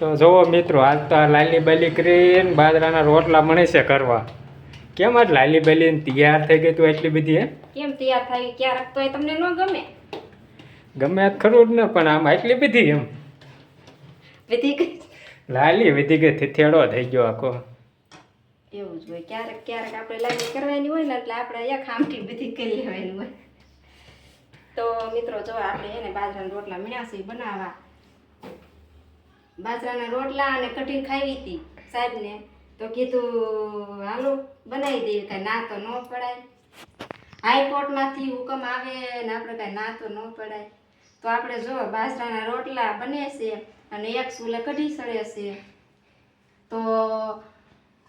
તો જુઓ મિત્રો આજ તો આ લાલી બલી કરીને બાજરાના રોટલા મળે છે કરવા. કેમ આજ લાલી બલી તૈયાર થઈ ગઈ તું એટલી બધી હે? કેમ તૈયાર થાય ક્યારેક તો તમને ન ગમે. ગમે ખરું જ ને પણ આમ એટલી બધી એમ. વિધિ ગઈ લાલી વધી ગઈ થેથેડો થઈ ગયો આખો. એવું જ હોય. ક્યારેક ક્યારેક આપણે લાલી કરવાની હોય ને એટલે આપણે એક આમટી બધી કરી લેવાની હોય. તો મિત્રો જો આપણે એને બાજરાના રોટલા મીણ્યા છે બનાવવા બાજરાના રોટલા અને કઠિન ખાવી હતી સાહેબને, તો કીધું, હાલો, બનાવી દેવી, કાંઈ ના તો ન પડાય. હાઈકોર્ટમાંથી હુકમ આવે ને આપણે કાંઈ ના તો ન પડાય. તો આપણે જો બાજરાના રોટલા બને છે અને એક સુલે કઢી સળે છે, તો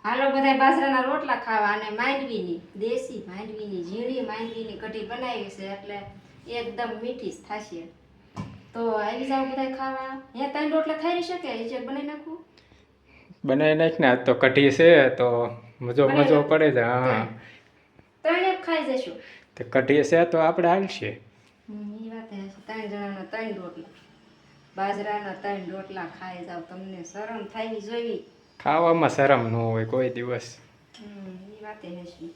હાલો બધા બાજરાના રોટલા ખાવા અને માંડવીની, દેશી માંડવીની, ઝીણી માંડવીની કઢી બનાવી છે એટલે એકદમ મીઠી જ થશે. તો આવી જાવ બધા ખાવા. હે ત્રણ રોટલા થઈ શકે એ જે બનાવી નાખું. બનાવી નાખ ને આજ તો કઢી છે તો મજો મજો પડે છે હા ત્રણે ખાઈ જશું. તો કઢી છે તો આપણે હાલશે. એ વાત છે ત્રણ જણાના ત્રણ રોટલા. બાજરાના ત્રણ રોટલા ખાઈ જાવ તમને શરમ થાય જોઈ. ખાવામાં શરમ ન હોય કોઈ દિવસ. હમ, વાત હશે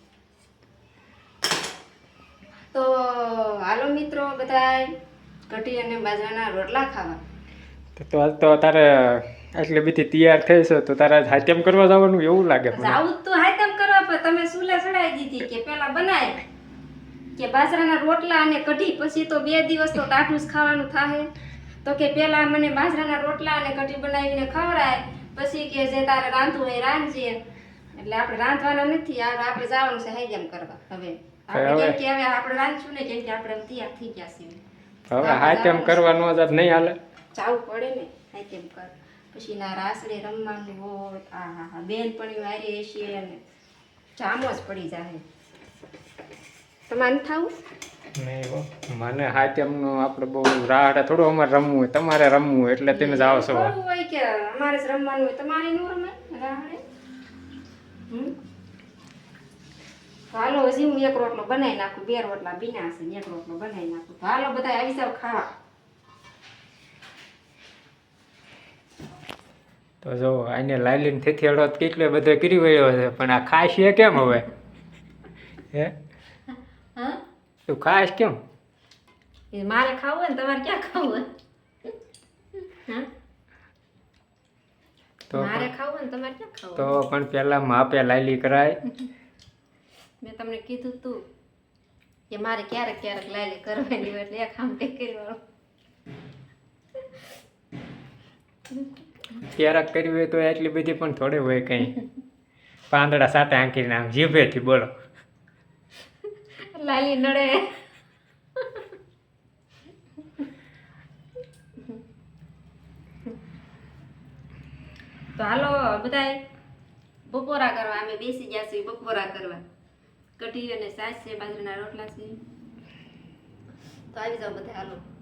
તો હાલો મિત્રો બધાય. કઢી અને બાજરાના રોટલા ખાવા. તો તો આજ તો તારે એટલે બધી તૈયાર થઈ છે તો તારે હાથેમ કરવા જવાનું એવું લાગે મને? આવું તો હાયતમ કરવા પણ તમે સુલે ચડાવી દીધી કે પેલા બનાય. કે બાજરાના રોટલા અને કઢી પછી તો બે દિવસ તો ટાઢું જ ખાવાનું થાહે. તો કે પેલા મને બાજરાના રોટલા અને કઢી બનાવીને ખવડાય પછી કે જે તારે રાંધવું હોય એ રાંધજે. એટલે આપણે રાંધવાના નથી આપણે જવાનું છે હાઈજમ કરવા. હવે આપણે કેમ કે હવે આપણે રાંધશું ને કેમ કે આપણે તૈયાર થઈ ગયા છીએ. હવે હાથેમ કરવા ન જાત નહીં હાલે. જાવું પડે ને હાઈજમ કર. પછી ના રાસડે રમવાનું હોય આ હા હા બેન પડી વારી હશે અને જામો જ પડી જાય તમારે થાવું? નહીં હો મને હાથેમનું આપણે બહુ રાહડે થોડું અમારે રમવું હોય તમારે રમવું હોય એટલે તમે જાઓ છો હોય કે અમારે જ રમવાનું હોય તમારે નું રમે રાહડે? હમ? તો હાલો હજી હું એક રોટલો બનાવી નાખું બે રોટલા બીના છે એક રોટલો બનાવી નાખું. તો હાલો બધા આવી જાવ ખાવા. તો જો આને લાલીને થેથેડો તો કેટલો બધો કરી વળ્યો છે પણ આ ખાસ છે કેમ હવે? હે? હા? તું ખાસ કેમ? એ મારે ખાવું હોય ને તમારે ક્યાં ખાવું હોય? તો મારે ખાવું હોય ને તમારે ક્યાં ખાવું તો પણ પહેલા માપે લાલી કરાય. મેં તમને કીધું તું કે મારે ક્યારેક ક્યારેક લાલી કરવાની હોય એટલે એક આમ ટેકરી કરવાનું ક્યારેક કરવી હોય તો એટલી બધી પણ થોડી હોય કંઈ. પાંદડા સાટા આંકીને આમ જીભેથી બોલો. લાલી નડે. તો હાલો બધાય બપોરા કરવા અમે બેસી ગયા છીએ બપોરા કરવા. કઢી અને સાસ છે બાજરાના રોટલા છે. તો આવી જાઓ બધા હાલો.